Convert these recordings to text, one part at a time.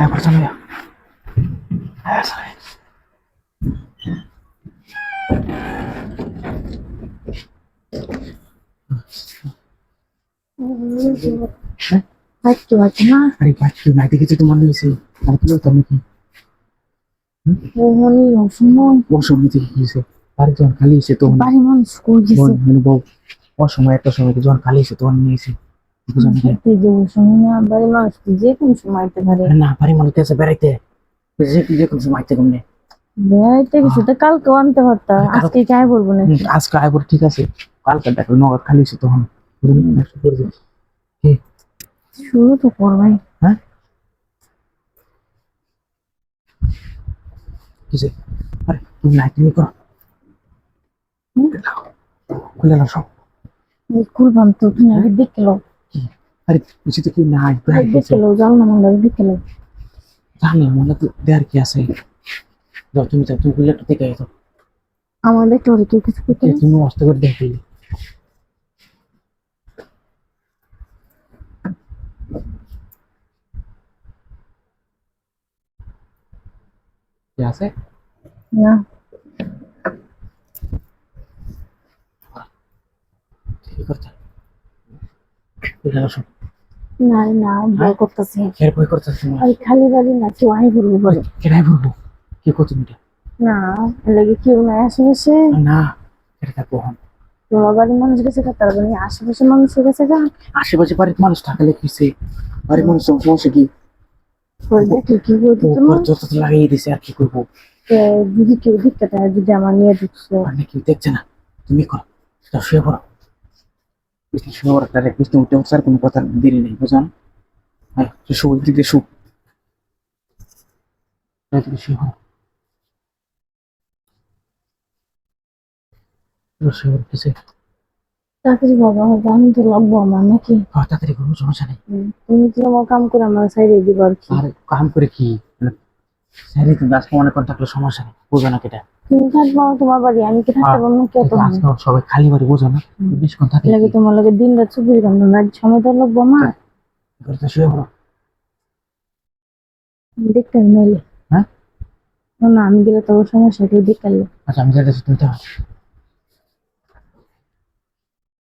হ্যাঁ করে চালাইয়া হ্যাঁ চালাই হ্যাঁ বাচ্চা না আরে কি অসময় থেকে বাড়ি যখন খালি তখন তখন মানে বউ অসময় একটা সময় যখন খালি হয়েছে তখন নিয়েছে যে না বাড়ি মানুষ আছে বেড়াইতে। যে যে কোনো সময় আইতে কমনে। বেড়াইতে গেছে তো কালকেও আনতে চাই বলব না? আজকে আইবর ঠিক আছে। কালকে দেখো নগদ খালি তখন। শুরু তো হ্যাঁ? কিসে আরে তুমি নাই তুমি করো। খুলে নাও সব। খুলবাম তো তুমি আগে দেখে আরে বুঝি তো কি নাই যাও না মনে দেখে লো জানি মনে তো দেয়ার কি আছে? যাও তুমি যাও তুমি একটু দেখে আইতো আমার দেখলে কেউ কিছু করতে তুমি অস্ত করে দেখে আছে? না। ঠিক করতে খুলে নাও সব না না ভয় করতেছে। এর বই করতে তোমার ওই খালি বাড়ি না কেউ আই বলব বলে। কেনাই বলব? কি করছ তুমি এটা? না লাগে কেউ নাই আশেপাশে। না এটা থাকব হন তোমার বাড়ির মানুষ গেছে গা, তার মানে আশেপাশে মানুষ গেছে গা। আশেপাশে বাড়ির মানুষ থাকলে কিসে বাড়ির মানুষ সমস্যা কি ওই দেখি কি বলতো তোমার? যত লাগিয়ে দিছে আর কি করব? যদি কেউ দেখতে যদি আমার নিয়ে ঢুকছো আর নাকি দেখছে না তুমি করো সেটা শুয়ে পড়ো। উঠে উঠছে আর কোনো দেরি নেই হ্যাঁ দিকে বাবা আমি তো লাগবো আমার নাকি। তাড়াতাড়ি করব সমস্যা নেই। তুমি তো আমার কাম করে আমার সাইডে দিবা আর কি। আর কাম করে কি? স্যারই তুমি আজকে মনে থাকলে সমস্যা নেই বুঝো না কেটা তুমি থাকব তোমার বাড়ি আমি কি থাকতে পারব? কেউ তো আজকে সবাই খালি বাড়ি বুঝো না। বেশিক্ষণ থাকে লাগে তোমার লাগে দিন রাত কাম রাত সময় তো লাগবো শুয়ে পড়ো। দেখতে নইলে হ্যাঁ? না, আমি গেলে তো ওর সমস্যা কেউ দেখতে আচ্ছা আমি যাইতেছি তুমি তাও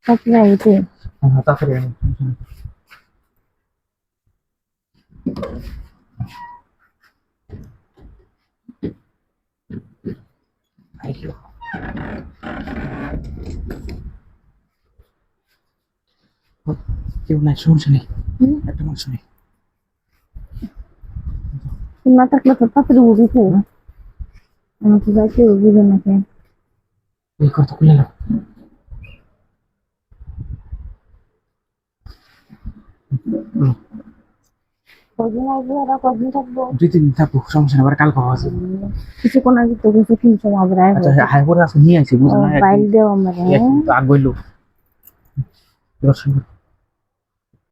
তারপরে আইতে তাড়াতাড়ি আয়, সমস্যা নেই। আইলো। ও, কেউ নাই সমস্যা নেই হুম? একটা মানুষ নেই তুমি না থাকলে তো তাড়াতাড়ি বুঝি তো হুম? আমার তো যাইতে বুঝে না কেন এই কথা খুলে নাও কদিন আসব কদিন থাকব। দুই তিন দিন থাকব সমস্যা নেই আবার কালকে হওয়া আছে আগে তো কিছু আবার আচ্ছা হাই করে নিয়ে আসি বুঝো বাইল দেও আমার। আগ বইলো এবার শুরু করো।